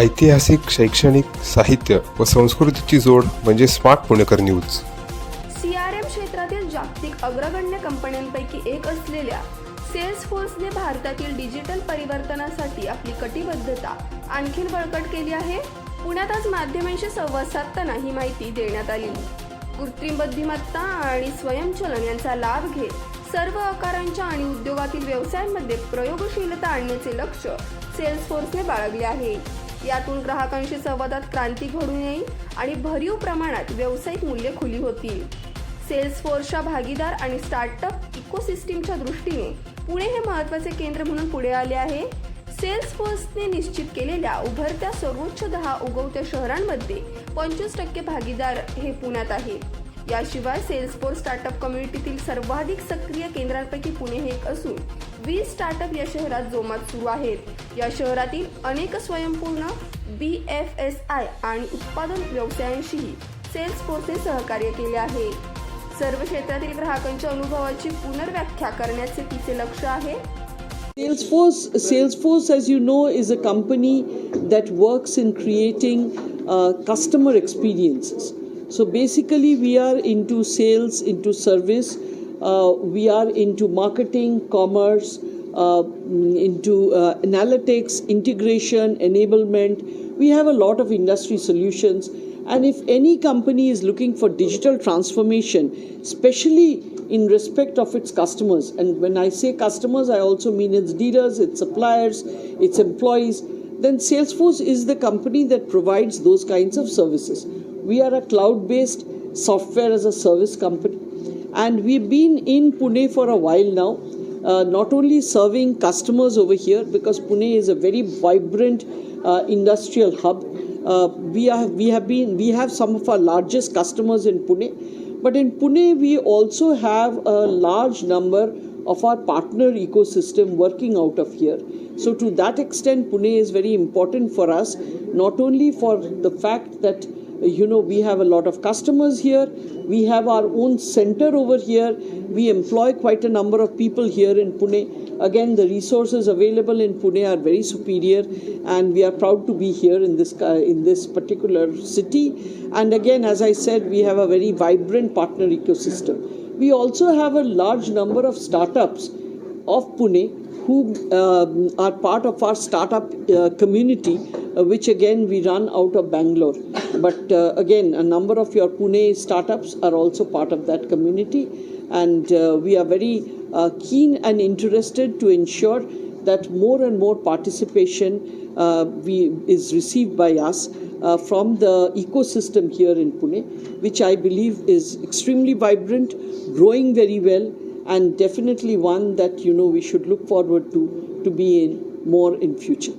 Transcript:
ऐतिहासिक शैक्षणिक साहित्य व संस्कृतीची जोड म्हणजे स्मार्ट पुणेकर न्यूज. सीआरएम क्षेत्रातील जागतिक अग्रगण्य कंपन्यांपैकी एक असलेल्या सेल्सफोर्सने भारतातील डिजिटल परिवर्तनासाठी आपली कटिबद्धता आणखी बळकट केली आहे. पुण्यात आज माध्यमांशी संवाद साधताना ही माहिती देण्यात आली. कृत्रिम बुद्धिमत्ता आणि स्वयंचलन यांचा लाभ घेत सर्व आकारांच्या आणि उद्योगातील व्यवसायांमध्ये प्रयोगशीलता आणण्याचे लक्ष सेल्सफोर्सने बाळगले आहे. यातून ग्राहकांशी संवादात क्रांती घडून येईल आणि भरीव प्रमाणात व्यावसायिक मूल्य खुली होतील. सेल्स फोर्सच्या भागीदार आणि स्टार्टअप इकोसिस्टीमच्या दृष्टीने पुणे हे महत्त्वाचे केंद्र म्हणून पुढे आले आहे. सेल्स फोर्सने निश्चित केलेल्या उभरत्या सर्वोच्च दहा उगवत्या शहरांमध्ये पंचवीस टक्के भागीदार हे पुण्यात आहेत याशिवाय सेल्सफोर्स स्टार्टअप कम्युनिटीतील सर्वाधिक सक्रिय केंद्रांपैकी पुणे हे एक असून वीस स्टार्टअप या शहरात जोमात सुरू आहेत. या शहरातील अनेक स्वयंपूर्ण बी एफ एस आय आणि उत्पादन व्यवसायांशीही सेल्सफोर्सने सहकार्य केले आहे. सर्व क्षेत्रातील ग्राहकांच्या अनुभवाची पुनर्व्याख्या करण्याचे तिचे लक्ष आहे. Salesforce, Salesforce, as you know, is a company that works in creating uh, customer experiences. So basically, we are into sales, into service, uh, we are into marketing, commerce, uh, into uh, analytics, integration, enablement. We have a lot of industry solutions. And if any company is looking for digital transformation, especially in respect of its customers, and when I say customers, I also mean its dealers, its suppliers, its employees, then Salesforce is the company that provides those kinds of services. We are a cloud based software as a service company, and we've been in Pune for a while now. Uh, not only serving customers over here because Pune is a very vibrant uh, industrial hub. Uh, we are we have been we have some of our largest customers in Pune, but in Pune we also have a large number of our partner ecosystem working out of here. So to that extent, Pune is very important for us, not only for the fact that you know we have a lot of customers here. We have our own center over here. We employ quite a number of people here in pune. Again the resources available in pune are very superior and we are proud to be here in this uh, in this particular city. And again as i said we have a very vibrant partner ecosystem. We also have a large number of startups of Pune who um, are part of our startup uh, community, which again we run out of Bangalore. But uh, again, a number of your Pune startups are also part of that community, and uh, we are very uh, keen and interested to ensure that more and more participation uh, we, is received by us uh, from the ecosystem here in Pune, which I believe is extremely vibrant, growing very well, and definitely one that you know we should look forward to to be in more in future.